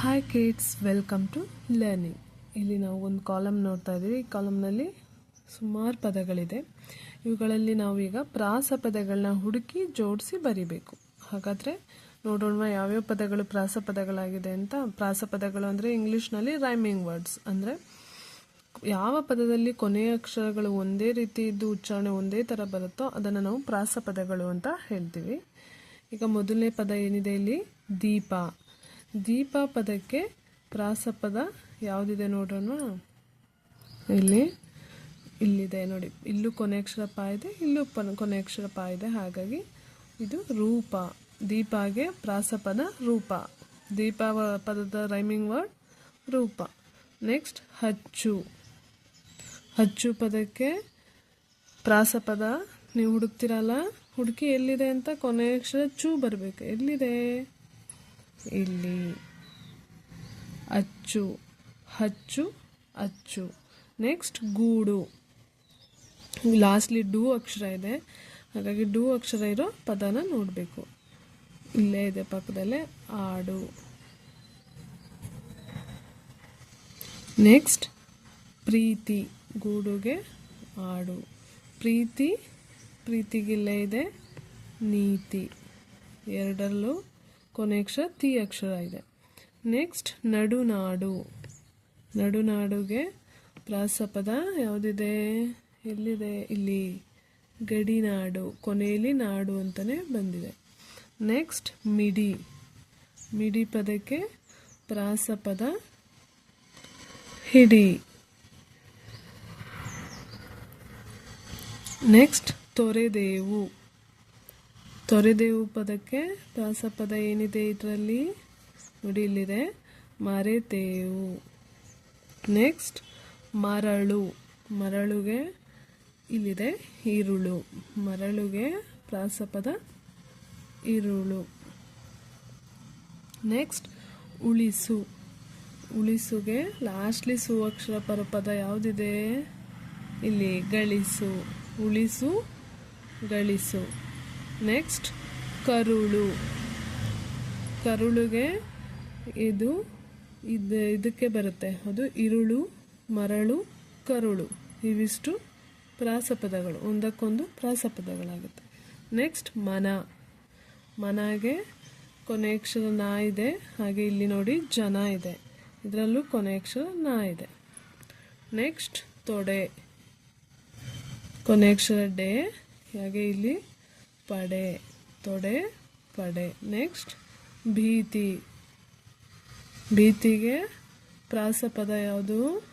Hi kids welcome to learning ಇಲ್ಲಿ ನಾವು ಒಂದು ಕಾಲಮ್ ನೋಡ್ತಾ ಇದ್ದೀವಿ. ಈ ಕಾಲಮ್ನಲ್ಲಿ ಸುಮಾರು ಪದಗಳಿದೆ. ಇವುಗಳಲ್ಲಿ ನಾವೀಗ ಪ್ರಾಸ ಪದಗಳನ್ನ ಹುಡುಕಿ ಜೋಡಿಸಿ ಬರಿಬೇಕು. ಹಾಗಾದರೆ ನೋಡೋಣ ಯಾವ್ಯಾವ ಪದಗಳು ಪ್ರಾಸ ಪದಗಳಾಗಿದೆ ಅಂತ. ಪ್ರಾಸ ಪದಗಳು ಅಂದರೆ ಇಂಗ್ಲೀಷ್ನಲ್ಲಿ ರೈಮಿಂಗ್ ವರ್ಡ್ಸ್ ಅಂದರೆ ಯಾವ ಪದದಲ್ಲಿ ಕೊನೆಯ ಅಕ್ಷರಗಳು ಒಂದೇ ರೀತಿ ಇದ್ದು ಉಚ್ಚಾರಣೆ ಒಂದೇ ಥರ ಬರುತ್ತೋ ಅದನ್ನು ನಾವು ಪ್ರಾಸ ಪದಗಳು ಅಂತ ಹೇಳ್ತೀವಿ. ಈಗ ಮೊದಲನೇ ಪದ ಏನಿದೆ ಇಲ್ಲಿ? ದೀಪ. ದೀಪ ಪದಕ್ಕೆ ಪ್ರಾಸಪದ ಯಾವುದಿದೆ ನೋಡೋಣ. ಇಲ್ಲಿ, ಇಲ್ಲಿದೆ ನೋಡಿ. ಇಲ್ಲೂ ಕೊನೆ ಅಕ್ಷರ ಪ ಇದೆ, ಇಲ್ಲೂ ಕೊನೆ ಅಕ್ಷರ ಪ ಇದೆ. ಹಾಗಾಗಿ ಇದು ರೂಪ. ದೀಪಾಗೆ ಪ್ರಾಸಪದ ರೂಪ. ದೀಪ ಪದದ ರೈಮಿಂಗ್ ವರ್ಡ್ ರೂಪ. ನೆಕ್ಸ್ಟ್ ಹಚ್ಚು. ಹಚ್ಚು ಪದಕ್ಕೆ ಪ್ರಾಸಪದ, ನೀವು ಹುಡುಕ್ತಿರಲ್ಲ? ಹುಡುಕಿ ಎಲ್ಲಿದೆ ಅಂತ ಕೊನೆ ಅಕ್ಷರ ಚೂ ಬರಬೇಕು. ಎಲ್ಲಿದೆ? ಇಲ್ಲಿ ಅಚ್ಚು, ಹಚ್ಚು, ಅಚ್ಚು. ನೆಕ್ಸ್ಟ್ ಗೂಡು. ಲಾಸ್ಟ್ಲಿ ಡೂ ಅಕ್ಷರ ಇದೆ. ಹಾಗಾಗಿ ಡೂ ಅಕ್ಷರ ಇರೋ ಪದನ ನೋಡಬೇಕು. ಇಲ್ಲೇ ಇದೆ ಪಕ್ಕದಲ್ಲೇ ಆಡು. ನೆಕ್ಸ್ಟ್ ಪ್ರೀತಿ, ಗೂಡುಗೆ ಆಡು. ಪ್ರೀತಿ ಪ್ರೀತಿಗಿಲ್ಲೇ ಇದೆ. ನೀತಿ. ಎರಡರಲ್ಲೂ ಕೊನೆ ಅಕ್ಷರ, ತಿ ಅಕ್ಷರ ಇದೆ. ನೆಕ್ಸ್ಟ್ ನಡುನಾಡು. ನಡುನಾಡುಗೆ ಪ್ರಾಸಪದ ಯಾವುದಿದೆ? ಎಲ್ಲಿದೆ? ಇಲ್ಲಿ. ಗಡಿನಾಡು. ಕೊನೆಯಲ್ಲಿ ನಾಡು ಅಂತಲೇ ಬಂದಿದೆ. ನೆಕ್ಸ್ಟ್ ಮಿಡಿ. ಮಿಡಿ ಪದಕ್ಕೆ ಪ್ರಾಸಪದ ಹಿಡಿ. ನೆಕ್ಸ್ಟ್ ತೊರೆದೇವು. ತೊರೆದೇವು ಪದಕ್ಕೆ ಪ್ರಾಸಪದ ಏನಿದೆ ಇದರಲ್ಲಿ? ನೋಡಿ ಇಲ್ಲಿದೆ. ಮರೆತೇವು ನೆಕ್ಸ್ಟ್, ಮರಳು. ಮರಳುಗೆ ಇಲ್ಲಿದೆ ಈರುಳು ಮರಳುಗೆ ಪ್ರಾಸಪದ ಈರುಳು ನೆಕ್ಸ್ಟ್, ಉಳಿಸು. ಉಳಿಸುಗೆ ಲಾಸ್ಟ್ಲಿ ಸುವಕ್ಷರ ಪರಪದ ಯಾವುದಿದೆ? ಇಲ್ಲಿ ಗಳಿಸು. ಉಳಿಸು, ಗಳಿಸು. ನೆಕ್ಸ್ಟ್ ಕರುಳು. ಕರುಳುಗೆ ಇದು ಇದು, ಇದಕ್ಕೆ ಬರುತ್ತೆ. ಅದು ಇರುಳು, ಮರಳು, ಕರುಳು. ಇವಿಷ್ಟು ಪ್ರಾಸಪದಗಳು. ಒಂದಕ್ಕೊಂದು ಪ್ರಾಸಪದಗಳಾಗುತ್ತೆ. ನೆಕ್ಸ್ಟ್ ಮನ. ಮನಗೆ ಕೊನೆ ಅಕ್ಷರ ನಾ ಇದೆ. ಹಾಗೆ ಇಲ್ಲಿ ನೋಡಿ ಜನ ಇದೆ. ಇದರಲ್ಲೂ ಕೊನೆ ಅಕ್ಷರ ನಾ ಇದೆ. ನೆಕ್ಸ್ಟ್ ತೊಡೆ. ಕೊನೆ ಅಕ್ಷರ ಡೇ. ಹಾಗೆ ಇಲ್ಲಿ ಪಡೆ, ತೊಡೆ, ಪಡೆ. ನೆಕ್ಸ್ಟ್ ಭೀತಿ. ಭೀತಿಗೆ ಪ್ರಾಸಪದ ಯಾವುದು?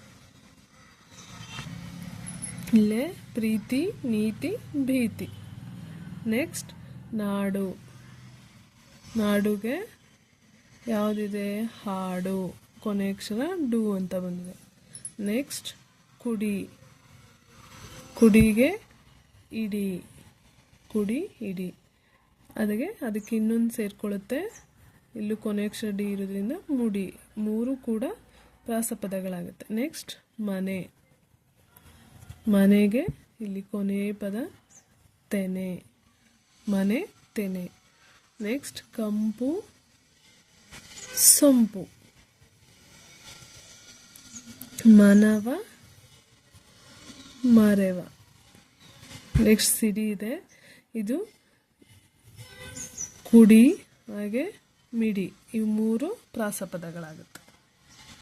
ಇಲ್ಲೇ ಪ್ರೀತಿ, ನೀತಿ, ಭೀತಿ. ನೆಕ್ಸ್ಟ್ ನಾಡು. ನಾಡುಗೆ ಯಾವುದಿದೆ? ಹಾಡು. ಕೊನೆ ಡು ಅಂತ ಬಂದಿದೆ. ನೆಕ್ಸ್ಟ್ ಕುಡಿ. ಕುಡಿಗೆ ಇಡಿ. ಕುಡಿ ಇಡಿ. ಅದಕ್ಕೆ ಅದಕ್ಕೆ ಇನ್ನೊಂದು ಸೇರಿಕೊಳ್ಳುತ್ತೆ ಇಲ್ಲೂ ಕೊನೆ ಅಕ್ಷರ ಡಿ ಇರೋದ್ರಿಂದ ಮುಡಿ. ಮೂರು ಕೂಡ ಪ್ರಾಸಪದಗಳಾಗುತ್ತೆ ನೆಕ್ಸ್ಟ್ ಮನೆ. ಮನೆಗೆ ಇಲ್ಲಿ ಕೊನೆಯ ಪದ ತೆನೆ. ಮನೆ, ತೆನೆ. ನೆಕ್ಸ್ಟ್ ಕಂಪು, ಸೊಂಪು. ಮನವ, ಮರೆವ. ನೆಕ್ಸ್ಟ್ ಸಿಡಿ ಇದೆ. ಇದು ಕುಡಿ ಹಾಗೆ ಮಿಡಿ ಇವು ಮೂರು ಪ್ರಾಸಪದಗಳಾಗುತ್ತೆ.